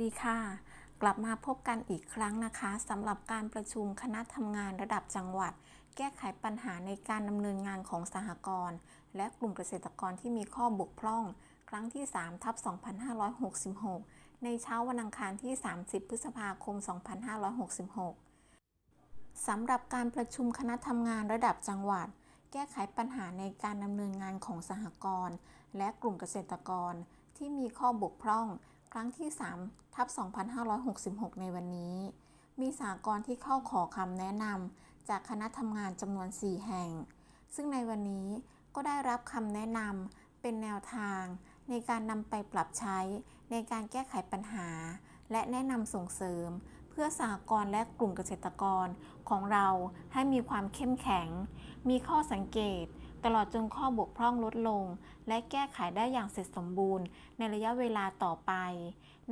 วัสดีค่ะ กลับมาพบกันอีกครั้งนะคะสำหรับการประชุมคณะทำงานระดับจังหวัด แก้ไขปัญหาในการดำเนินงานของสหกรณ์และกลุ่มเกษตรกรที่มีข้อบกพร่อง ครั้งที่3ทับ2566 ในเช้าวันอังคารที่ 30 พฤษภาคม 2566 สำหรับการประชุมคณะทำงานระดับจังหวัด แก้ไขปัญหาในการดำเนินงานของสหกรณ์และกลุ่มเกษตรกรที่มีข้อบกพร่อง ครั้งที่3ทับ2566 ในวันนี้ มีสหกรที่เข้าขอคำแนะนำจากคณะทำงานจำนวน 4 แห่ง ซึ่งในวันนี้ก็ได้รับคำแนะนำเป็นแนวทาง ในการนำไปปรับใช้ในการแก้ไขปัญหา และแนะนำส่งเสริม เพื่อสหกรและกลุ่มเกษตรกรของเราให้มีความเข้มแข็ง มีข้อสังเกต ตลอดจนข้อบกพร่องลดลง และแก้ไขได้อย่างเสร็จสมบูรณ์ ในระยะเวลาต่อไป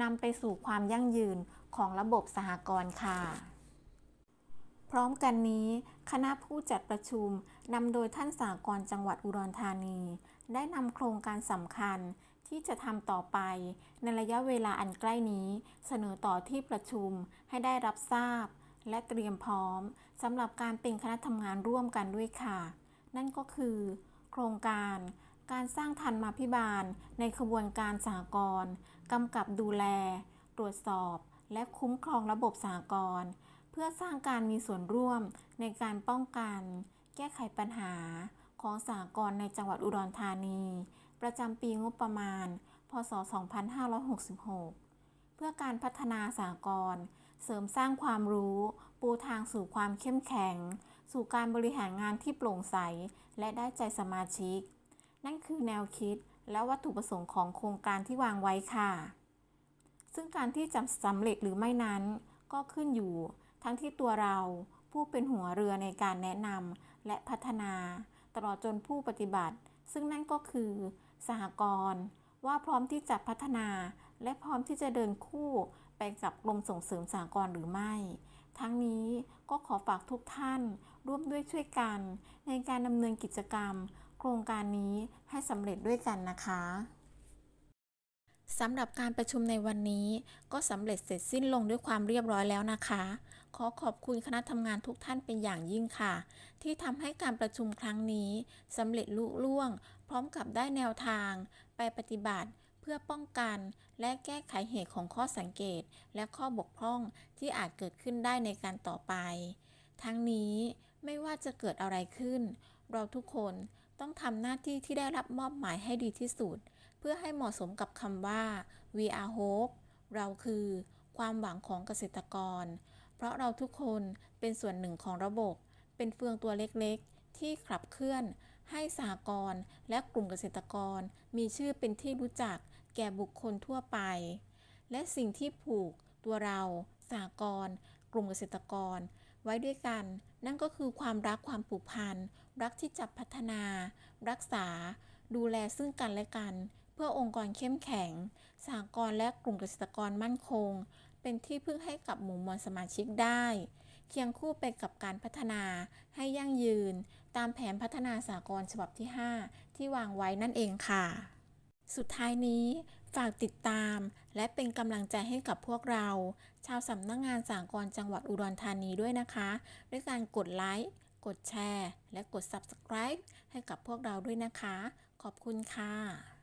นำไปสู่ความยั่งยืนของระบบสหกรณ์ค่ะ พร้อมกันนี้ คณะผู้จัดประชุมนำโดยท่านสากรจังหวัดอุดรธานี ได้นำโครงการสำคัญที่จะทำต่อไปในระยะเวลาอันใกล้นี้ เสนอต่อที่ประชุมให้ได้รับทราบ และเตรียมพร้อมสำหรับการเป็นคณะทำงานร่วมกันด้วยค่ะ นั่นก็คือ โครงการการสร้างทันมาพิบาลในขบวนการสหกรกำกับดูแล ตรวจสอบ และคุ้มครองระบบสหกรเพื่อสร้างการมีส่วนร่วมในการป้องกัน แก้ไขปัญหาของสหกรในจังหวัดอุดรธานี ประจำปีงบประมาณ พศ 2566 เพื่อการพัฒนาสหกรเสริมสร้างความรู้ ปูทางสู่ความเข้มแข็ง สู่การบริหารงานที่โปร่งใส และได้ใจสมาชิก นั่นคือแนวคิดและวัตถุประสงค์ของโครงการที่วางไว้ค่ะ ซึ่งการที่จะสำเร็จหรือไม่นั้น ก็ขึ้นอยู่ ทั้งที่ตัวเราผู้เป็นหัวเรือในการแนะนำและพัฒนา ตลอดจนผู้ปฏิบัติ ซึ่งนั่นก็คือสหกรณ์ว่าพร้อมที่จะพัฒนา และพร้อมที่จะเดินคู่ไปกับกรมส่งเสริมสหกรณ์หรือไม่ ทั้งนี้ก็ขอฝากทุกท่านร่วมด้วยช่วยกัน ในการดำเนินกิจกรรม โครงการนี้ให้สำเร็จด้วยกันนะคะสำหรับการประชุมในวันนี้ก็สำเร็จเสร็จสิ้นลงด้วยความเรียบร้อยแล้วนะคะ ขอขอบคุณคณะทำงานทุกท่านเป็นอย่างยิ่งค่ะ ที่ทำให้การประชุมครั้งนี้สำเร็จลุล่วง พร้อมกับได้แนวทาง ไปปฏิบัติ เพื่อป้องกันและแก้ไขเหตุของข้อสังเกต และข้อบกพร่องที่อาจเกิดขึ้นได้ในการต่อไป ทั้งนี้ไม่ว่าจะเกิดอะไรขึ้น เราทุกคนต้องทำหน้าที่ที่ได้รับมอบหมายให้ดีที่สุด เพื่อให้เหมาะสมกับคำว่า we are hope เราคือความหวังของเกษตรกร เพราะเราทุกคนเป็นส่วนหนึ่งของระบบ เป็นเฟืองตัวเล็กๆ ที่ขับเคลื่อน ให้สหกรณ์และกลุ่มเกษตรกร มีชื่อเป็นที่รู้จักแก่บุคคลทั่วไป และสิ่งที่ผูกตัวเราสหกรณ์กลุ่มเกษตรกร ไว้ด้วยกัน นั่นก็คือความรักความผูกพัน รักที่จะพัฒนา รักษา ดูแลซึ่งกันและกัน เพื่อองค์กรเข้มแข็งสหกรณ์และกลุ่มเกษตรกรมั่นคง เป็นที่พึ่งให้กับหมู่มวลสมาชิกได้ เคียงคู่ไปกับการพัฒนาให้ยั่งยืน ตามแผนพัฒนาสหกรณ์ฉบับที่ 5 ที่วางไว้นั่นเองค่ะ สุดท้ายนี้ฝากติดตาม และเป็นกำลังใจให้กับพวกเรา ชาวสำนักงงานสากรจังหวัดอุดรธานีด้วยนะคะ ด้วยการกดไลค์กดแชร์ และกด Subscribe ให้กับพวกเราด้วยนะคะ ขอบคุณค่ะ